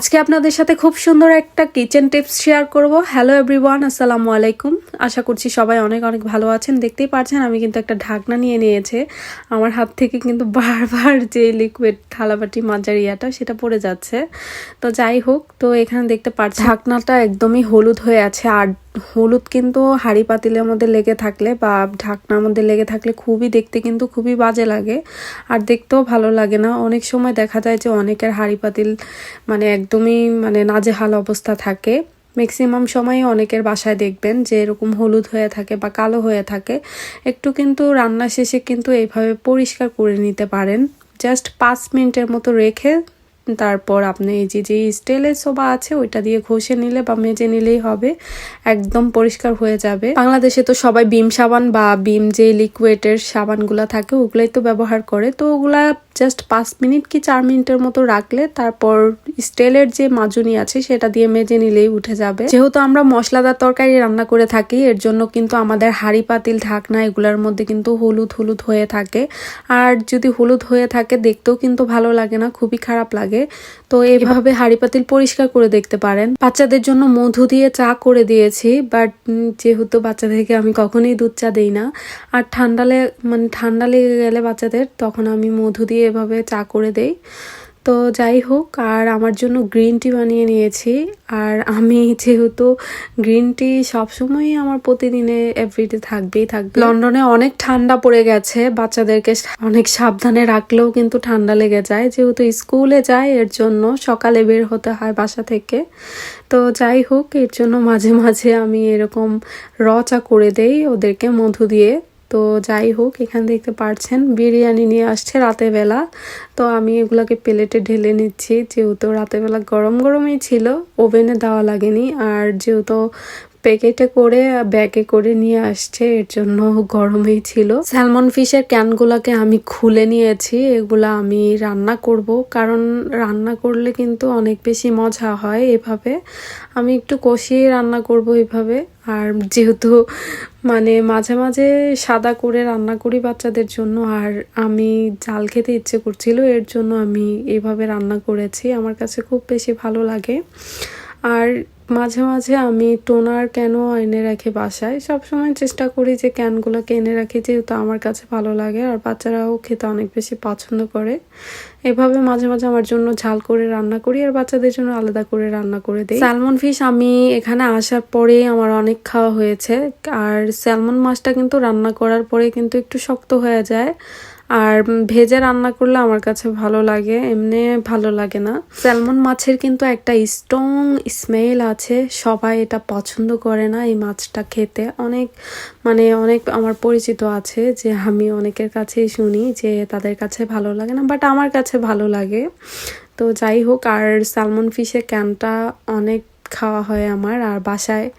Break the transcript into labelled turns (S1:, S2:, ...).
S1: আজকে আপনাদের সাথে খুব সুন্দর একটা কিচেন টিপস শেয়ার করব। হ্যালো এভরিওয়ান আসসালামু আলাইকুম। আশা করছি সবাই অনেক অনেক ভালো আছেন। দেখতেই পারছেন, আমি কিন্তু একটা ঢাকনা নিয়ে নিয়েছে। আমার হাত থেকে কিন্তু বারবার যে লিকুইড থালাবাটি মাজার ইয়াটা সেটা পড়ে যাচ্ছে। তো যাই হোক, তো এখানে দেখতে পাচ্ছি ঢাকনাটা একদমই হলুদ হয়ে আছে। আর হলুদ কিন্তু হাঁড়ি পাতিলের মধ্যে লেগে থাকলে বা ঢাকনার মধ্যে লেগে থাকলে খুবই দেখতে কিন্তু খুবই বাজে লাগে। আর দেখতেও ভালো লাগে না। অনেক সময় দেখা যায় যে অনেকের হাঁড়ি পাতিল মানে একদমই মানে নাজেহাল অবস্থা থাকে। ম্যাক্সিমাম সময় অনেকের বাসায় দেখবেন যে এরকম হলুদ হয়ে থাকে বা কালো হয়ে থাকে। একটু কিন্তু রান্না শেষে কিন্তু এইভাবে পরিষ্কার করে নিতে পারেন। জাস্ট পাঁচ মিনিটের মতো রেখে তারপর আপনি এই যে যে স্টেলের সোবা আছে, ওইটা দিয়ে ঘষে নিলে বা মেজে নিলেই হবে। একদম পরিষ্কার হয়ে যাবে। বাংলাদেশে তো সবাই বিম সাবান বা বিম যে লিকুইডের সাবানগুলা থাকে, ওগুলাই তো ব্যবহার করে। তো ওগুলা জাস্ট পাঁচ মিনিট কি চার মিনিটের মতো রাখলে তারপর স্টেলের যে মাজুনি আছে, সেটা দিয়ে মেজে নিলেই উঠে যাবে। যেহেতু আমরা মশলাদার তরকারি রান্না করে থাকি, এর জন্য কিন্তু আমাদের হাঁড়ি, পাতিল, ঢাকনা এগুলোর মধ্যে কিন্তু হলুদ হলুদ হয়ে থাকে। আর যদি হলুদ হয়ে থাকে, দেখতেও কিন্তু ভালো লাগে না, খুবই খারাপ লাগে। তো এভাবে হাঁড়ি পাতিল পরিষ্কার করে দেখতে পারেন। বাচ্চাদের জন্য মধু দিয়ে চা করে দিয়েছি বাট যেহেতু বাচ্চাদেরকে আমি কখনোই দুধ চা দিই না। আর ঠান্ডালে মানে ঠান্ডা লেগে গেলে বাচ্চাদের, তখন আমি মধু দিয়ে এভাবে চা করে দেই। তো যাই হোক, আর আমার জন্য গ্রিন টি বানিয়ে নিয়েছি। আর আমি যেহেতু গ্রিন টি সবসময়ই আমার প্রতিদিনে এভরিডে থাকবেই থাকবে। লন্ডনে অনেক ঠান্ডা পড়ে গেছে, বাচ্চাদেরকে অনেক সাবধানে রাখলেও কিন্তু ঠান্ডা লেগে যায়। যেহেতু স্কুলে যায় এর জন্য সকালে বের হতে হয় বাসা থেকে। তো যাই হোক, এর জন্য মাঝে মাঝে আমি এরকম রচা করে দেই ওদেরকে মধু দিয়ে। তো যাই হোক, এখানে দেখতে পারছেন, বিরিয়ানি নিয়ে আসছে রাতের বেলা। তো আমি এগুলোকে প্লেটে ঢেলে নিচ্ছি। যেহেতু রাতের বেলা গরম গরমই ছিল, ওভেনে দেওয়া লাগেনি। আর যেহেতু প্যাকেটে করে, ব্যাগে করে নিয়ে আসছে, এর জন্য গরমেই ছিল। স্যালমন ফিশের ক্যানগুলোকে আমি খুলে নিয়েছি। এগুলো আমি রান্না করব। কারণ রান্না করলে কিন্তু অনেক বেশি মজা হয় এভাবে। আমি একটু কষিয়ে রান্না করব এভাবে। আর যেহেতু মানে মাঝে মাঝে সাদা করে রান্না করি বাচ্চাদের জন্য, আর আমি জাল খেতে ইচ্ছে করছিল, এর জন্য আমি এইভাবে রান্না করেছি। আমার কাছে খুব বেশি ভালো লাগে। আর মাঝে মাঝে আমি টোনার কেন এনে রাখি বাসায়? সবসময় চেষ্টা করি যে ক্যানগুলোকে এনে রাখি যেহেতু আমার কাছে ভালো লাগে আর বাচ্চারাও খেতে অনেক বেশি পছন্দ করে। এভাবে মাঝে মাঝে আমার জন্য ঝাল করে রান্না করি আর বাচ্চাদের জন্য আলাদা করে রান্না করে দিই। স্যালমন ফিশ আমি এখানে আসার পরেই আমার অনেক খাওয়া হয়েছে। আর স্যালমন মাছটা কিন্তু রান্না করার পরে কিন্তু একটু শক্ত হয়ে যায়। আর ভেজে রান্না করলে আমার কাছে ভালো লাগে, এমনি ভালো লাগে না। স্যালমন মাছের কিন্তু একটা স্ট্রং স্মেল আছে, সবাই এটা পছন্দ করে না এই মাছটা খেতে। অনেক মানে অনেক আমার পরিচিত আছে যে আমি অনেকের কাছেই শুনি যে তাদের কাছে ভালো লাগে না বাট আমার কাছে ভালো লাগে। তো যাই হোক, আর স্যালমন ফিশের ক্যানটা অনেক খাওয়া হয় আমার, আর বাসায়।